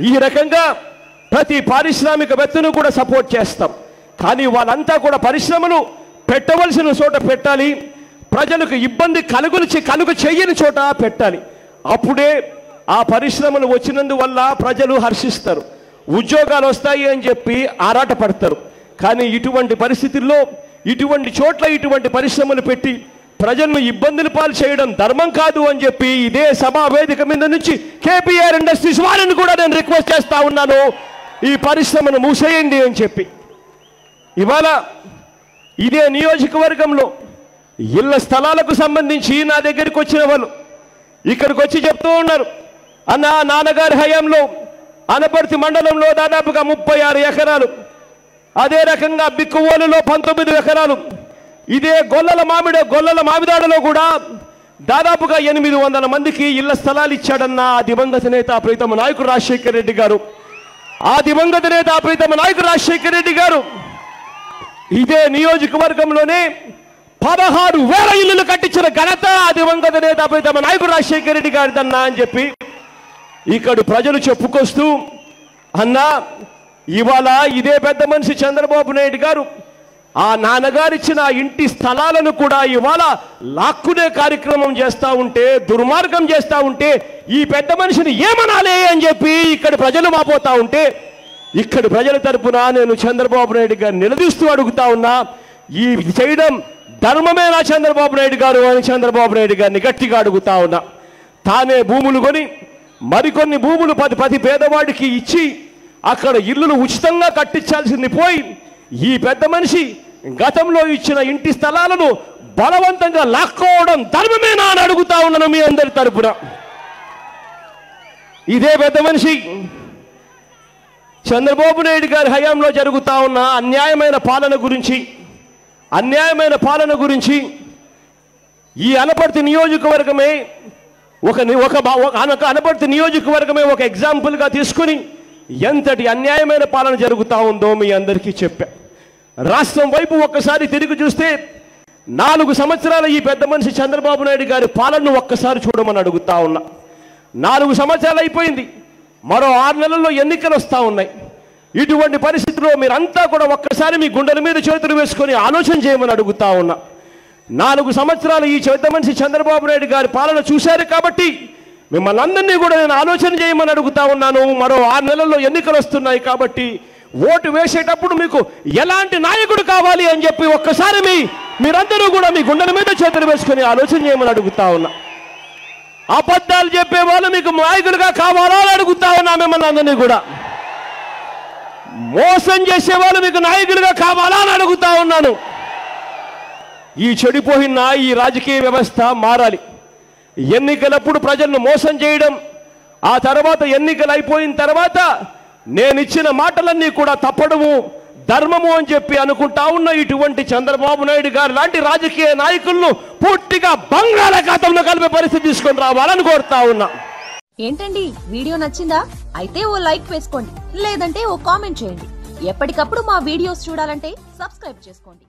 ఈ రకంగా ప్రతి పారిశ్రామికవేత్తను కూడా సపోర్ట్ చేస్తాం. కానీ వాళ్ళంతా కూడా పరిశ్రమలు పెట్టవలసిన చోట పెట్టాలి. ప్రజలకు ఇబ్బంది కలుగులు చే- కలుగు చేయని చోట పెట్టాలి. అప్పుడే ఆ పరిశ్రమలు వచ్చినందువల్ల ప్రజలు హర్షిస్తారు. ఉద్యోగాలు వస్తాయి అని చెప్పి ఆరాటపడతారు. కానీ ఇటువంటి పరిస్థితుల్లో ఇటువంటి చోట్ల ఇటువంటి పరిశ్రమలు పెట్టి ప్రజలను ఇబ్బందులు పాలు చేయడం ధర్మం కాదు అని చెప్పి ఇదే సభా వేదిక మీద నుంచి కేపీఆర్ ఇండస్ట్రీస్ వారిని కూడా నేను రిక్వెస్ట్ చేస్తా ఉన్నాను. ఈ పరిశ్రమను మూసేయండి అని చెప్పి. ఇవాళ ఇదే నియోజకవర్గంలో ఇళ్ళ స్థలాలకు సంబంధించి నా దగ్గరికి వచ్చిన వాళ్ళు ఇక్కడికి వచ్చి చెప్తూ ఉన్నారు. అన్న నాన్నగారి హయాంలో అనపర్తి మండలంలో దాదాపుగా ముప్పై ఆరు ఎకరాలు అదే రకంగా బిక్కువోలులో పంతొమ్మిది ఎకరాలు. ఇదే గొల్లల మామిడి గొల్లల మామిదాడలో కూడా దాదాపుగా ఎనిమిది వందల మందికి ఇళ్ళ స్థలాలు ఇచ్చాడన్న ఆ దివంగత నేత ప్రీతమ నాయకుడు రాజశేఖర రెడ్డి గారు. ఆ దివంగత నేత ప్రీతమ నాయకుడు రాజశేఖర రెడ్డి గారు ఇదే నియోజకవర్గంలోనే పదహారు వేల ఇల్లులు కట్టించిన ఘనత ఆ దివంగత నేత ప్రీతమ నాయకుడు రాజశేఖర రెడ్డి గారిదన్నా అని చెప్పి ఇక్కడ ప్రజలు చెప్పుకొస్తూ అన్నా ఇవాళ ఇదే పెద్ద మనిషి చంద్రబాబు నాయుడు గారు ఆ నాన్నగారు ఇచ్చిన ఇంటి స్థలాలను కూడా ఇవాళ లాక్కునే కార్యక్రమం చేస్తూ ఉంటే దుర్మార్గం చేస్తూ ఉంటే ఈ పెద్ద మనిషిని ఏమనాలి అని చెప్పి ఇక్కడ ప్రజలు మాపోతా ఉంటే ఇక్కడ ప్రజల తరపున నేను చంద్రబాబు నాయుడు గారిని నిలదీస్తూ అడుగుతా ఉన్నా ఈ చేయడం ధర్మమేనా చంద్రబాబు నాయుడు గారు అని చంద్రబాబు నాయుడు గారిని గట్టిగా అడుగుతా ఉన్నా. తానే భూములు కొని మరికొన్ని భూములు పది పది పేదవాడికి ఇచ్చి అక్కడ ఇల్లును ఉచితంగా కట్టించాల్సింది పోయి ఈ పెద్ద మనిషి గతంలో ఇచ్చిన ఇంటి స్థలాలను బలవంతంగా లాక్కోవడం ధర్మమేనా అని అడుగుతా ఉన్నాను మీ అందరి తరపున. ఇదే పెద్ద మనిషి చంద్రబాబు నాయుడు గారి హయాంలో జరుగుతా ఉన్న అన్యాయమైన పాలన గురించి అన్యాయమైన పాలన గురించి ఈ అనపర్తి నియోజకవర్గమే ఒక ఒక అనపర్తి నియోజకవర్గమే ఒక ఎగ్జాంపుల్గా తీసుకుని ఎంతటి అన్యాయమైన పాలన జరుగుతూ ఉందో మీ అందరికీ చెప్పా. రాష్ట్రం వైపు ఒక్కసారి తిరిగి చూస్తే నాలుగు సంవత్సరాల ఈ పెద్ద మనిషి చంద్రబాబు నాయుడు గారి పాలనను ఒక్కసారి చూడమని అడుగుతా ఉన్నా. నాలుగు సంవత్సరాలు అయిపోయింది. మరో ఆరు నెలల్లో ఎన్నికలు వస్తూ ఉన్నాయి. ఇటువంటి పరిస్థితిలో మీరంతా కూడా ఒక్కసారి మీ గుండెల మీద చేతులు వేసుకొని ఆలోచన చేయమని అడుగుతా ఉన్నా. నాలుగు సంవత్సరాలు ఈ పెద్ద మనిషి చంద్రబాబు నాయుడు గారి పాలన చూశారు కాబట్టి మిమ్మల్ని అందరినీ కూడా నేను ఆలోచన చేయమని అడుగుతా ఉన్నాను. మరో ఆరు నెలల్లో ఎన్నికలు వస్తున్నాయి కాబట్టి ఓటు వేసేటప్పుడు మీకు ఎలాంటి నాయకుడు కావాలి అని చెప్పి ఒక్కసారి మీ మీరందరూ కూడా మీ గుండెల మీద చేతులు వేసుకొని ఆలోచన చేయమని అడుగుతా ఉన్నా. అబద్ధాలు చెప్పే వాళ్ళు మీకు నాయకులుగా కావాలా అని అడుగుతా ఉన్నా మిమ్మల్ని అందరినీ కూడా. మోసం చేసే వాళ్ళు మీకు నాయకులుగా కావాలా అని అడుగుతా ఉన్నాను. ఈ చెడిపోయిన ఈ రాజకీయ వ్యవస్థ మారాలి. ఎన్నికలప్పుడు ప్రజలను మోసం చేయడం ఆ తర్వాత ఎన్నికలు అయిపోయిన తర్వాత నేను ఇచ్చిన మాటలన్నీ కూడా తప్పడము ధర్మము అని చెప్పి అనుకుంటా ఉన్న ఇటువంటి చంద్రబాబు నాయుడు గారు లాంటి రాజకీయ నాయకులను పూర్తిగా బంగాళాఖాతంలో కలిపే పరిస్థితి తీసుకొని రావాలని కోరుతా ఉన్నా. ఏంటండి? వీడియో నచ్చిందా? అయితే ఓ లైక్ వేసుకోండి లేదంటే ఓ కామెంట్ చేయండి. ఎప్పటికప్పుడు మా వీడియోస్ చూడాలంటే సబ్స్క్రైబ్ చేసుకోండి.